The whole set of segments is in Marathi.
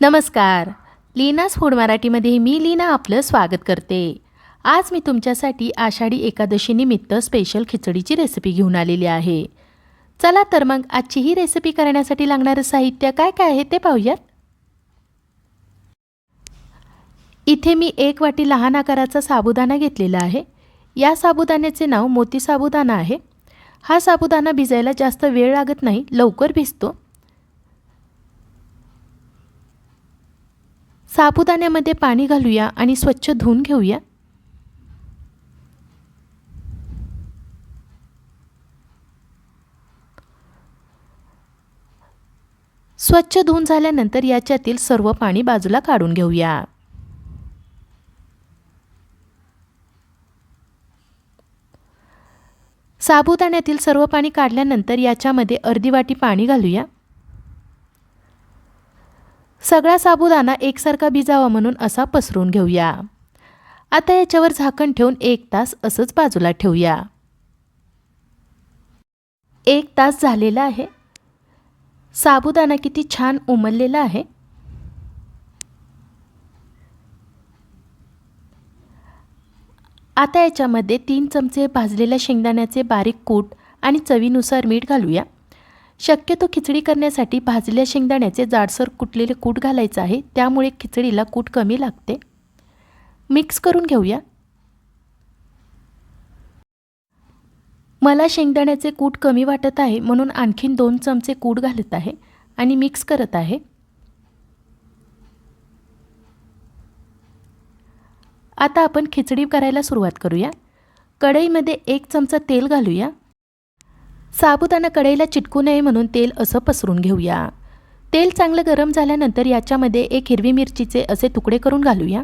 नमस्कार. लीनास फूड मराठीमध्ये मी लीना आपलं स्वागत करते. आज मी तुमच्यासाठी आषाढी एकादशीनिमित्त स्पेशल खिचडीची रेसिपी घेऊन आलेली आहे. चला तर मग आजची ही रेसिपी करण्यासाठी लागणारं साहित्य काय काय आहे ते पाहूयात. इथे मी एक वाटी लहान आकाराचा साबुदाणा घेतलेला आहे. या साबुदाण्याचे नाव मोती साबुदाणा आहे. हा साबुदाणा भिजायला जास्त वेळ लागत नाही लवकर भिजतो. साबुदाण्यामध्ये पाणी घालूया आणि स्वच्छ धुवून घेऊया. स्वच्छ धुवून झाल्यानंतर याच्यातील सर्व पाणी बाजूला काढून घेऊया. साबुदाण्यातील सर्व पाणी काढल्यानंतर याच्यामध्ये अर्धी वाटी पाणी घालूया. सगळा साबुदाणा एकसारखा भिजावा म्हणून असा पसरून घेऊया. आता याच्यावर झाकण ठेवून एक तास असंच बाजूला ठेवूया. एक तास झालेला आहे. साबुदाणा किती छान उमललेला आहे. आता याच्यामध्ये तीन चमचे भाजलेल्या शेंगदाण्याचे बारीक कूट आणि चवीनुसार मीठ घालूया. शक्यतो खिचडी करण्यासाठी भाजल्या शेंगदाण्याचे जाडसर कुटलेले कूट घालायचं आहे त्यामुळे खिचडीला कूट कमी लागते. मिक्स करून घेऊया. मला शेंगदाण्याचे कूट कमी वाटत आहे म्हणून आणखीन दोन चमचे कूट घालत आहे आणि मिक्स करत आहे. आता आपण खिचडी करायला सुरुवात करूया. कढईमध्ये एक चमचा तेल घालूया. साबुदाणा कढईला चिटकू नये म्हणून तेल असं पसरून घेऊया. तेल चांगलं गरम झाल्यानंतर याच्यामध्ये एक हिरवी मिरचीचे असे तुकडे करून घालूया.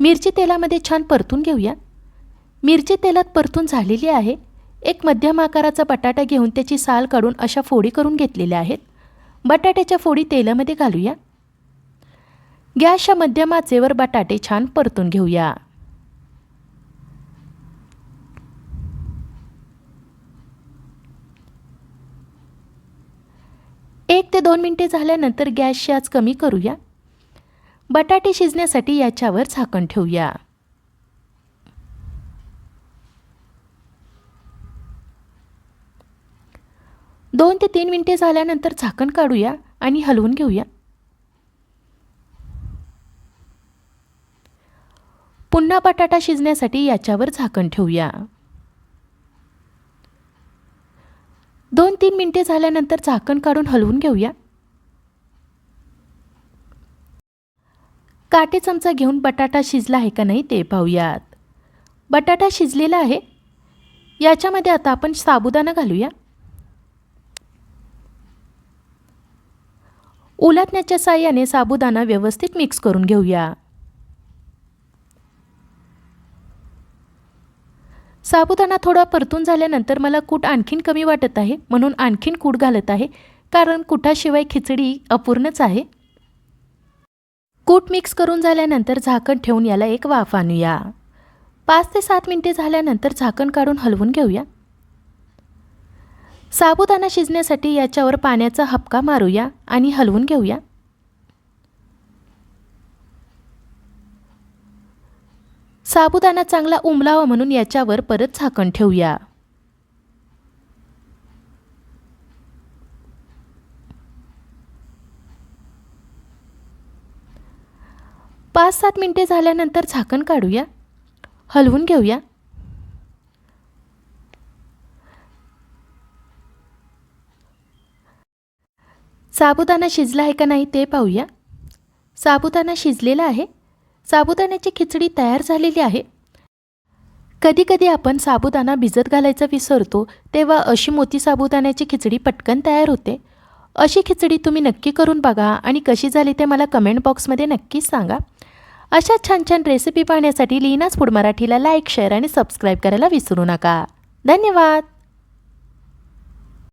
मिरची तेलामध्ये छान परतून घेऊया. मिरची तेलात परतून झालेली आहे. एक मध्यम आकाराचा बटाटा घेऊन त्याची साल काढून अशा फोडी करून घेतलेल्या आहेत. बटाट्याच्या फोडी तेलामध्ये घालूया. गॅसच्या मध्यम आचेवर बटाटे छान परतून घेऊया एक ते दोन मिनटे झाल्यानंतर गॅसची आज कमी करूया. बटाटे शिजण्यासाठी याच्यावर झाकण ठेवूया. दोन ते तीन मिनटे झाल्यानंतर झाकण काढूया आणि हलवून घेऊया. पुन्हा बटाटा शिजण्यासाठी याच्यावर झाकण ठेवूया दोन तीन मिनटे झाल्यानंतर झाकण काढून हलवून घेऊया. काटे चमचा घेऊन बटाटा शिजला आहे का नाही ते पाहूयात. बटाटा शिजलेला आहे. याच्यामध्ये आता आपण साबुदाणा घालूया. उलटण्याच्या साह्याने साबुदाणा व्यवस्थित मिक्स करून घेऊया. साबुदाणा थोडा परतून झाल्यानंतर मला कूट आणखीन कमी वाटत आहे म्हणून आणखीन कूट घालत आहे कारण कुटाशिवाय खिचडी अपूर्णच आहे. कूट मिक्स करून झाल्यानंतर झाकण ठेवून याला एक वाफ आणूया. पाच ते सात मिनटे झाल्यानंतर झाकण काढून हलवून घेऊया. साबुदाणा शिजण्यासाठी याच्यावर पाण्याचा हपका मारूया आणि हलवून घेऊया. साबुदाणा चांगला उमलावा म्हणून याच्यावर परत झाकण ठेवूया. पाच सात मिनटे झाल्यानंतर झाकण काढूया. हलवून घेऊया. साबुदाणा शिजला आहे का नाही ते पाहूया. साबुदाणा शिजलेला आहे. साबुदाण्याची खिचडी तयार झालेली आहे. कधीकधी आपण साबुदाणा भिजत घालायचा विसरतो तेव्हा अशी मोती साबुदाण्याची खिचडी पटकन तयार होते. अशी खिचडी तुम्ही नक्की करून बघा आणि कशी झाली ते मला कमेंट बॉक्समध्ये नक्कीच सांगा. अशा छान छान रेसिपी पाहण्यासाठी लीनाच फूड मराठीला लाईक शेअर आणि सबस्क्राईब करायला विसरू नका. धन्यवाद!